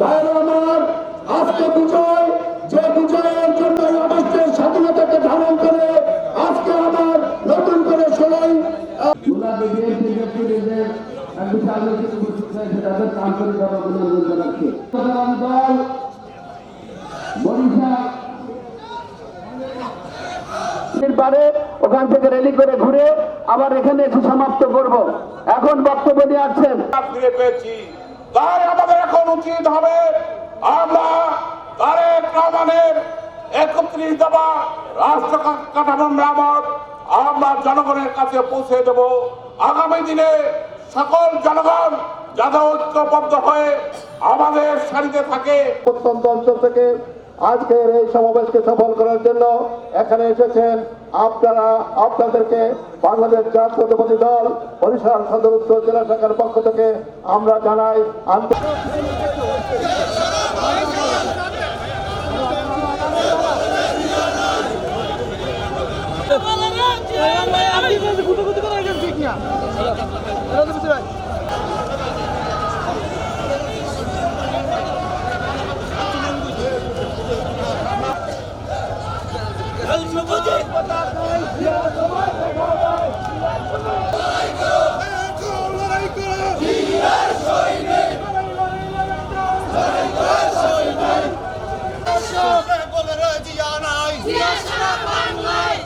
ভাইরা আমার আজকে বিজয় যে বিজয়ের জন্য অবশ্যই স্বাধীনতাকে ধারণ করে আজকে আমার নতুন করে বরিশাল পারে ওখান থেকে র্যালি করে ঘুরে আবার এখানে এসে সমাপ্ত করব। এখন বক্তব্য নিয়ে আসছেন। পেয়েছি। তাই আমাদের এখন উচিত হবে। আমরা তারেক রহমানের একত্রিশ দফা রাষ্ট্র কাঠামো মেরামত আমরা জনগণের কাছে পৌঁছে দেব। আগামী দিনে সকল জনগণ যাতে ঐক্যবদ্ধ হয়ে আমাদের সারিতে থাকে। প্রত্যন্ত অঞ্চল থেকে আজকের এই সমাবেশকে সফল করার জন্য এখানে এসেছেন আপনারা, আপনাদেরকে বাংলাদেশ জাতীয়তাবাদী দল বরিশাল সদর উত্তর জেলা শাখার পক্ষ থেকে আমরা জানাই জিয়া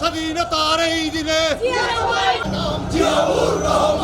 স্বাধীনতার এই দিনে জিয়া জিয়াউর রহমান